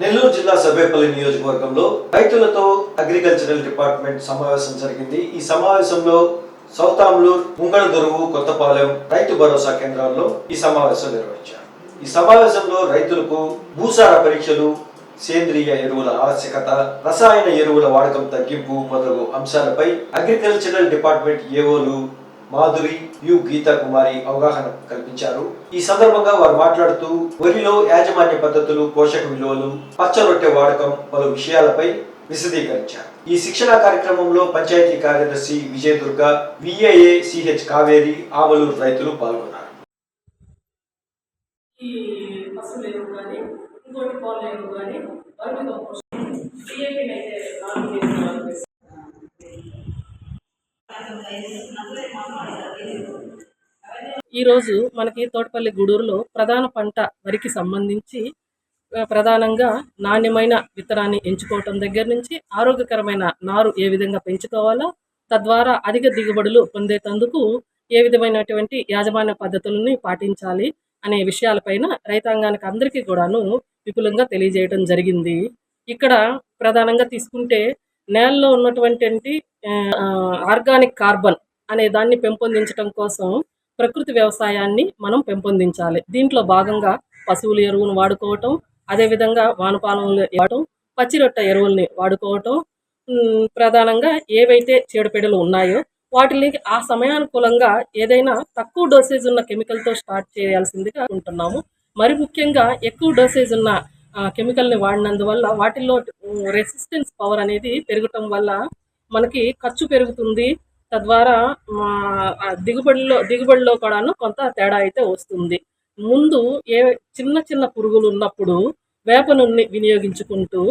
నెల్లూరు జిల్లా సర్వేపల్లి నియోజకవర్గంలో రైతులతో అగ్రికల్చరల్ డిపార్ట్మెంట్ సమావేశం జరిగింది. ఈ సమావేశంలో సౌతాంలూర్ ఆమ్లూర్ ముంగళదొరువు కొత్తపాలెం రైతు భరోసా కేంద్రాల్లో ఈ సమావేశం నిర్వహించారు. ఈ సమావేశంలో రైతులకు భూసార పరీక్షలు సేంద్రియ ఎరువుల ఆవశ్యకత రసాయన ఎరువుల వాడకం తగ్గింపు మొదలగు అంశాలపై అగ్రికల్చరల్ డిపార్ట్మెంట్ ఏవోలు మాధురి యు గీతా కుమారి అవగాహన కల్పించారు. ఈ సందర్భంగా వారు మాట్లాడుతూ వరిలో యాజమాన్య పద్ధతులు పోషక విలువలు పచ్చ రొట్టె వాడకం పలు విషయాలపై విశదీకరించారు. ఈ శిక్షణ కార్యక్రమంలో పంచాయతీ కార్యదర్శి విజయ దుర్గ విఏఏ సిహెచ్ కావేరి ఆమలూరు రైతులు పాల్గొన్నారు. ఇంకోటి ఈరోజు మనకి తోటపల్లి గూడూరులో ప్రధాన పంట వరికి సంబంధించి ప్రధానంగా నాణ్యమైన విత్తనాన్ని ఎంచుకోవటం దగ్గర నుంచి ఆరోగ్యకరమైన నారు ఏ విధంగా పెంచుకోవాలో తద్వారా అధిక దిగుబడులు పొందేటందుకు ఏ విధమైనటువంటి యాజమాన్య పద్ధతులని పాటించాలి అనే విషయాలపైన రైతాంగానికి అందరికీ కూడాను విపులంగా తెలియజేయడం జరిగింది. ఇక్కడ ప్రధానంగా తీసుకుంటే నేలలో ఉన్నటువంటి ఆర్గానిక్ కార్బన్ అనే దాన్ని పెంపొందించడం కోసం ప్రకృతి వ్యవసాయాన్ని మనం పెంపొందించాలి. దీంట్లో భాగంగా పశువుల ఎరువును వాడుకోవటం అదేవిధంగా వానపాలములు వాడటం పచ్చిరొట్ట ఎరువుల్ని వాడుకోవటం ప్రధానంగా ఏవైతే చీడపీడలు ఉన్నాయో వాటిని ఆ సమయానుకూలంగా ఏదైనా తక్కువ డోసేజ్ ఉన్న కెమికల్తో స్టార్ట్ చేయాల్సిందిగా ఉంటున్నాము మరి ముఖ్యంగా ఎక్కువ డోసేజ్ ఉన్న కెమికల్ని వాడినందువల్ల వాటిల్లో రెసిస్టెన్స్ పవర్ అనేది పెరగటం వల్ల మనకి ఖర్చు పెరుగుతుంది. తద్వారా దిగుబడిలో దిగుబడిలో కూడాను కొంత తేడా అయితే వస్తుంది. ముందు ఏ చిన్న చిన్న పురుగులు ఉన్నప్పుడు వేప నూనె వినియోగించుకుంటూ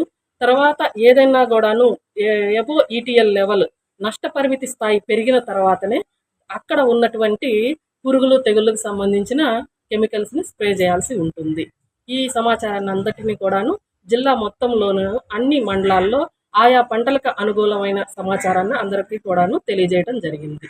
తర్వాత ఏదైనా కూడాను ఎబో ఈటీఎల్ లెవెల్ నష్టపరిమితి స్థాయి పెరిగిన తర్వాతనే అక్కడ ఉన్నటువంటి పురుగులు తెగుళ్ళకు సంబంధించిన కెమికల్స్ని స్ప్రే చేయాల్సి ఉంటుంది. ఈ సమాచారాన్ని అందటినీ కూడాను జిల్లా మొత్తంలోను అన్ని మండలాల్లో ఆయా పంటలకు అనుకూలమైన సమాచారాన్ని అందరికీ కూడాను తెలియజేయడం జరిగింది.